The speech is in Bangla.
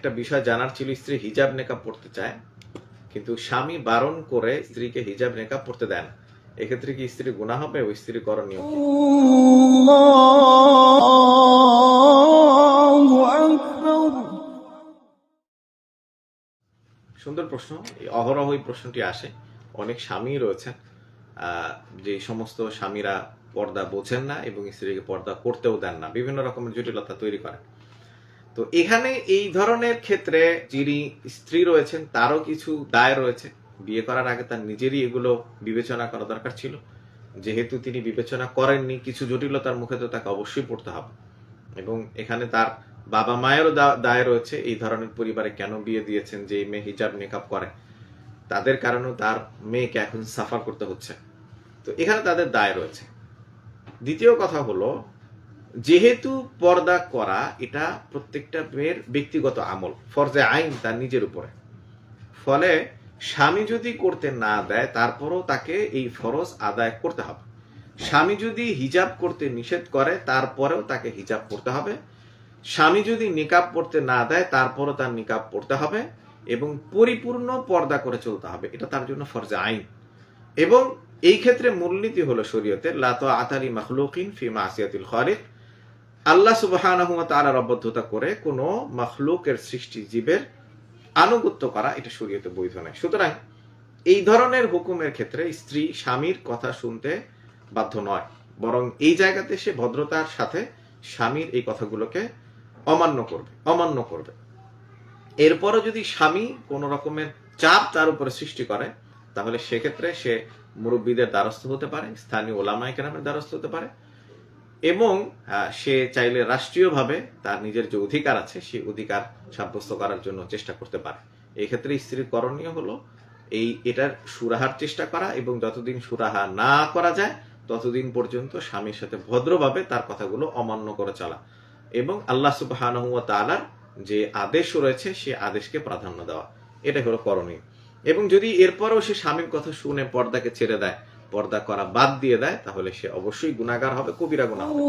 একটা বিষয় জানার ছিল স্ত্রী হিজাব নেকাব পড়তে চায় কিন্তু স্বামী বারণ করে স্ত্রীকে হিজাব নেকাব পড়তে দেন। এক্ষেত্রে কি স্ত্রী গুণা হবে ওই স্ত্রী করণীয়? সুন্দর প্রশ্ন অহরহ ওই প্রশ্নটি আসে। অনেক স্বামী রয়েছেন যে সমস্ত স্বামীরা পর্দা বোঝেন না এবং স্ত্রীকে পর্দা করতেও দেন না। বিভিন্ন রকমের জটিলতা তৈরি করেন তো এখানে এই ধরনের ক্ষেত্রে যিনি স্ত্রী রয়েছেন, তারও কিছু দায় রয়েছে। বিয়ে করার আগে তার নিজেরই এগুলো বিবেচনা করা দরকার ছিল। যেহেতু তিনি বিবেচনা করেননি, কিছু জটিলতার মুখে তো তাকে অবশ্যই পড়তে হবে। এবং এখানে তার বাবা মায়েরও দায় রয়েছে, এই ধরনের পরিবারে কেন বিয়ে দিয়েছেন, যে মেয়ে হিজাব মেকআপ করে। তাদের কারণেও তার মেয়েকে এখন সাফার করতে হচ্ছে। তো এখানে তাদের দায় রয়েছে। দ্বিতীয় কথা হলো যেহেতু পর্দা করা, এটা প্রত্যেকটা মেয়ের ব্যক্তিগত আমল। ফরজে আইন তার নিজের উপরে। ফলে স্বামী যদি করতে না দেয়, তারপরও তাকে এই ফরজ আদায় করতে হবে। স্বামী যদি হিজাব করতে নিষেধ করে, তারপরেও তাকে হিজাব করতে হবে। স্বামী যদি নিকাব পড়তে না দেয়, তারপরও তার নিকাব পড়তে হবে এবং পরিপূর্ণ পর্দা করে চলতে হবে। এটা তার জন্য ফরজে আইন। এবং এই ক্ষেত্রে মূলনীতি হলো শরীয়তে লাতো আতারি মখলুকিন ফি মাসিয়াতিল খালিক। আল্লাহ সুবহানাহু ওয়া তাআলার অবদ্ধতা করে কোনো মখলুকের সৃষ্টি জীবের আনুগত্য করা এটা শরীয়তে বৈধ নয়। সুতরাং এই ধরনের হুকুমের ক্ষেত্রে স্ত্রী স্বামীর কথা শুনতে বাধ্য নয়, বরং এই জায়গাতে সে ভদ্রতার সাথে স্বামীর এই কথাগুলোকে অমান্য করবে অমান্য করবে। এরপরও যদি স্বামী কোনো রকমের চাপ তার উপরে সৃষ্টি করে, তাহলে সেক্ষেত্রে সে মুরব্বীদের দ্বারস্থ হতে পারে, স্থানীয় ওলামাই কেরামের দ্বারস্থ হতে পারে এবং সে চাইলে রাষ্ট্রীয়ভাবে তার নিজের যে অধিকার আছে সেই অধিকার সাব্যস্ত করার জন্য চেষ্টা করতে পারে। এই ক্ষেত্রে স্ত্রীর করণীয় হলো এই, এটার সুরাহার চেষ্টা করা এবং যতদিন সুরাহা না করা যায়, ততদিন পর্যন্ত স্বামীর সাথে ভদ্রভাবে তার কথাগুলো অমান্য করে চলা। এবং আল্লাহ সুবহানাহু ওয়া তাআলার যে আদেশ রয়েছে, সে আদেশকে প্রাধান্য দেওয়া। এটা হলো করণীয়। এবং যদি এরপরও সে স্বামীর কথা শুনে পর্দাকে ছেড়ে দেয় পর্দা করা বাদ দিয়ে দেয় তাহলে সে অবশ্যই গুণাগার হবে কবিরা গুণা হবে